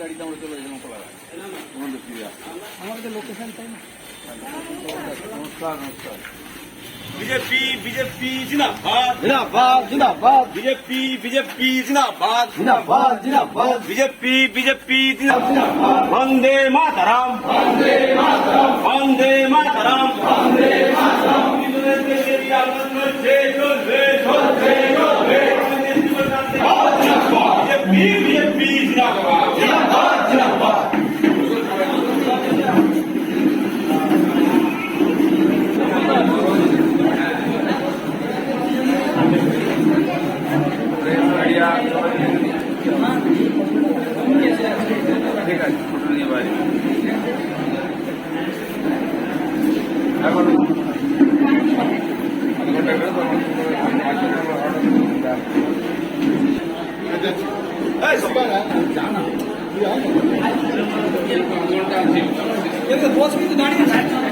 গাড়িতে আমরা চলে গেছিলাম কোলাঘাট তোমাদের ফিরে আমাদের লোকেশন তাই না? নমস্কার নমস্কার। বিজেপি বিজেপি জিন্দাবাদ। জিন্দাবাদ জিন্দাবাদ। বিজেপি বিজেপি জিন্দাবাদ। জিন্দাবাদ জিন্দাবাদ। বিজেপি বিজেপি জিন্দাবাদ। বন্দে মাতারাম। বন্দে মাতারাম। বন্দে মাতারাম। দশ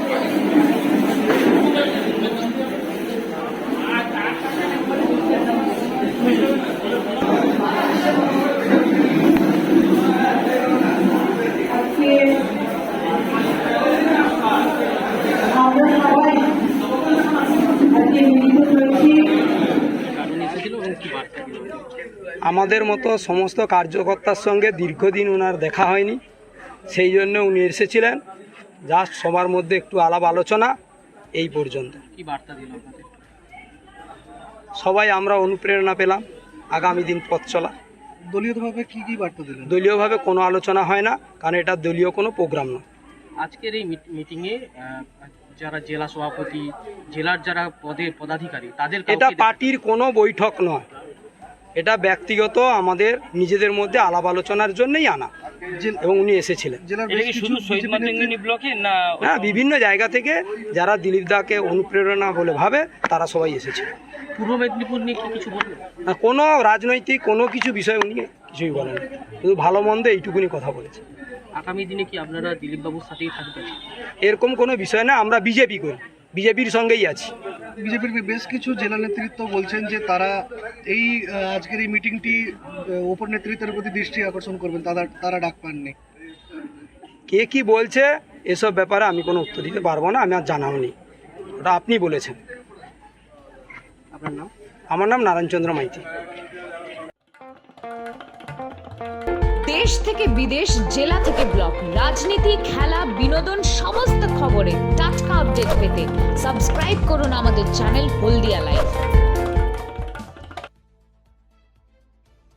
আমাদের মতো সমস্ত কার্যকর্তার সঙ্গে দীর্ঘদিন ওনার দেখা হয়নি সেই জন্য উনি এসেছিলেন। জাস্ট সবার মধ্যে একটু আলাপ আলোচনা এই পর্যন্ত। কি বার্তা দিল সবাই আমরা অনুপ্রেরণা পেলাম আগামী দিন পথ চলা। দলীয়ভাবে কি কি বার্তা দিলেন? দলীয়ভাবে কোনো আলোচনা হয় না কারণ এটা দলীয় কোনো প্রোগ্রাম নয়। আজকের এই মিটিংয়ে যারা জেলা সভাপতি জেলার যারা পদে পদাধিকারী তাদের এটা পার্টির কোনো বৈঠক নয়। এটা ব্যক্তিগত আমাদের নিজেদের মধ্যে আলাপ আলোচনার জন্যই আনা। এবং উনি এসেছিলেন। হ্যাঁ বিভিন্ন জায়গা থেকে যারা দিলীপ দাকে অনুপ্রেরণা বলে ভাবে তারা সবাই এসেছিল পূর্ব মেদিনীপুর নিয়ে কি কিছু বলবেন না কোনো রাজনৈতিক কোনো কিছু বিষয় উনি কিছুই বলেন শুধু ভালো মন্দ এইটুকুনি কথা বলেছে। আগামী দিনে কি আপনারা দিলীপ বাবুর সাথেই থাকবেন? এরকম কোনো বিষয় না আমরা বিজেপি করি। বিজেপির সঙ্গেই আছি। বিজেপির বেশ কিছু জেলা নেতৃত্ব বলছেন যে তারা এই আজকের এই মিটিংটি ওপর নেতৃত্বের প্রতি দৃষ্টি আকর্ষণ করবেন তারা তারা ডাক পাননি। কে কি বলছে এসব ব্যাপারে আমি কোনো উত্তর দিতে পারব না আমি আর জানাও নেই ওটা আপনি বলেছেন। আপনার নাম? আমার নাম নারায়ণচন্দ্র মাইতি। দেশ থেকে বিদেশ জেলা থেকে রাজনীতি খেলা বিনোদন সমস্ত খবরে টাটকা আপডেট পেতে সাবস্ক্রাইব করুন আমাদের চ্যানেল হলদিয়া লাইভ